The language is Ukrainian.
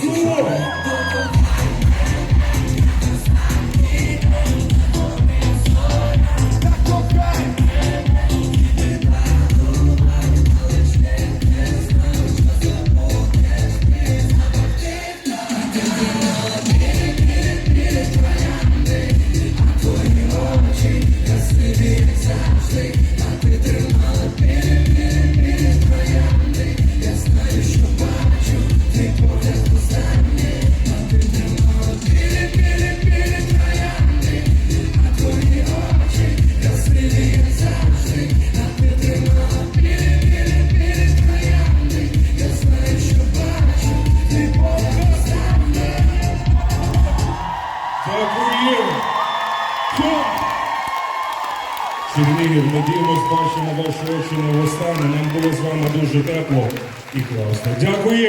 Всю! Дякуємо! Чернігів, ми дивимось, бачимо вашого очі не востаннє. Нам було з вами дуже тепло і класно. Дякуємо.